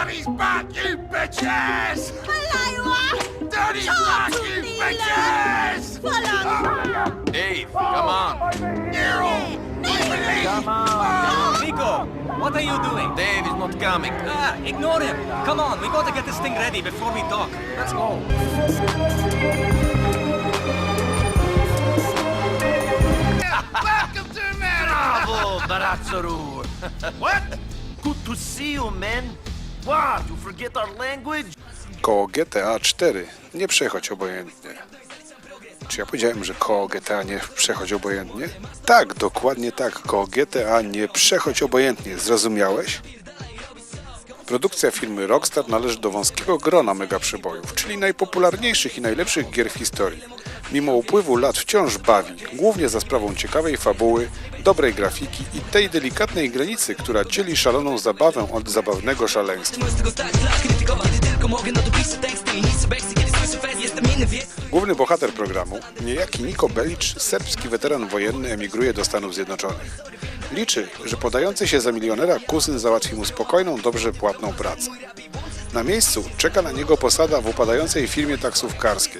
Dirty's back, you bitches! Malayo! Talk back, you bitches! Ah! Dave, come oh on! Nero! Ah! Come on! Nico, what are you doing? Dave is not coming. Ah, ignore him! Come on, we gotta get this thing ready before we talk. Let's go. Welcome to America! Bravo, Barazzarur! what? Good to see you, man. What? You forget our language? Koło GTA 4 nie przechodź obojętnie. Czy ja powiedziałem, że koło GTA nie przechodź obojętnie? Tak, dokładnie tak. Koło GTA nie przechodź obojętnie. Zrozumiałeś? Produkcja firmy Rockstar należy do wąskiego grona megaprzebojów, czyli najpopularniejszych i najlepszych gier w historii. Mimo upływu lat wciąż bawi, głównie za sprawą ciekawej fabuły, dobrej grafiki i tej delikatnej granicy, która dzieli szaloną zabawę od zabawnego szaleństwa. Główny bohater programu, niejaki Niko Belicz, serbski weteran wojenny, emigruje do Stanów Zjednoczonych. Liczy, że podający się za milionera kuzyn załatwi mu spokojną, dobrze płatną pracę. Na miejscu czeka na niego posada w upadającej firmie taksówkarskiej.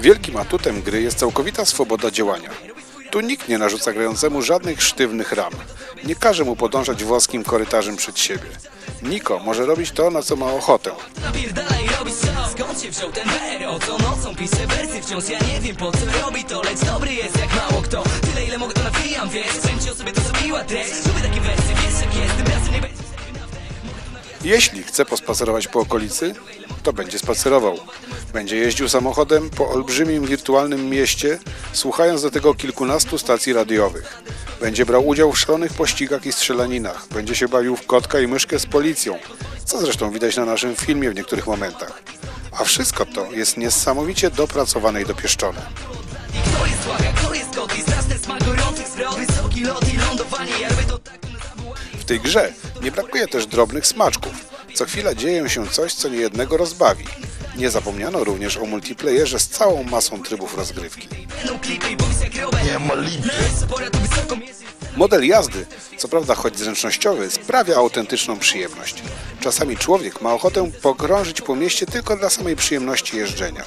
Wielkim atutem gry jest całkowita swoboda działania. Tu nikt nie narzuca grającemu żadnych sztywnych ram. Nie każe mu podążać włoskim korytarzem przed siebie. Niko może robić to, na co ma ochotę. Napierdalaj robić co? Skąd się wziął ten wero? Co nocą pisze wersy wciąż Ja nie wiem po co robi to Lecz dobry jest jak mało kto Tyle ile mogę to nawijam, wiesz Wszędzie o sobie to zrobiła treść Lubię takie wersy, wiesz jak jest Tym razem nie będzie Jeśli chce pospacerować po okolicy, to będzie spacerował. Będzie jeździł samochodem po olbrzymim wirtualnym mieście, słuchając do tego kilkunastu stacji radiowych. Będzie brał udział w szalonych pościgach i strzelaninach. Będzie się bawił w kotka i myszkę z policją, co zresztą widać na naszym filmie w niektórych momentach. A wszystko to jest niesamowicie dopracowane i dopieszczone. W tej grze nie brakuje też drobnych smaczków. Co chwila dzieje się coś, co niejednego rozbawi. Nie zapomniano również o multiplayerze z całą masą trybów rozgrywki. Model jazdy, co prawda choć zręcznościowy, sprawia autentyczną przyjemność. Czasami człowiek ma ochotę pogrążyć po mieście tylko dla samej przyjemności jeżdżenia.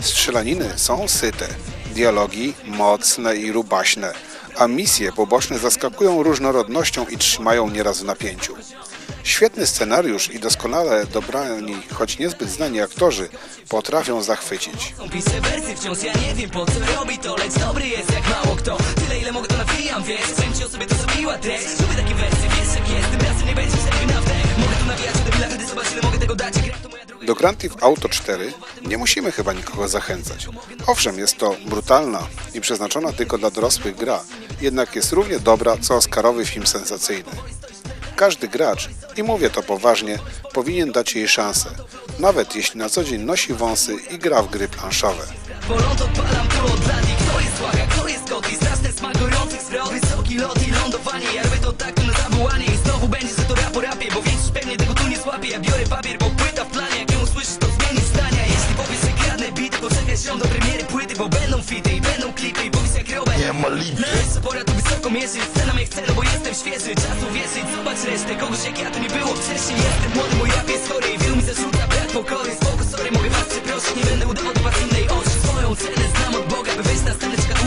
Strzelaniny są syte, dialogi mocne i rubaśne, a misje poboczne zaskakują różnorodnością i trzymają nieraz w napięciu. Świetny scenariusz i doskonale dobrani, choć niezbyt znani aktorzy potrafią zachwycić. Piszę wersy wciąż Ja nie wiem po co robi to Lecz dobry jest jak mało kto. Tyle ile mogę to nawijam, wiesz. Wszędzie o sobie to zrobiła treść. Lubię takie wersy, wiesz jak jest. Tym razem nie będzie przerwy na wdech Mogę tu nawijać o debila Wtedy zobacz ile mogę tego dać. Gra to moja droga. Do Grand Theft Auto 4 nie musimy chyba nikogo zachęcać. Owszem, jest to brutalna i przeznaczona tylko dla dorosłych gra, jednak jest równie dobra co Oscarowy film sensacyjny. Każdy gracz, i mówię to poważnie, powinien dać jej szansę, nawet jeśli na co dzień nosi wąsy i gra w gry planszowe. Bo będą fity i będą klipy Ma Co pora tu wysoko mierzyć Scena mnie chce, no bo jestem świeży. Czas uwierzyć, zobacz resztę. Kogoś jak ja tu nie było. Wcześniej Jestem młody, mój rap jest chory. I wielu mi zarzuca brak pokory. Spoko, sorry, mogę was przeprosić Nie będę udawał do was innej oczy Swoją cenę znam od Boga By wejść na scenę, czeka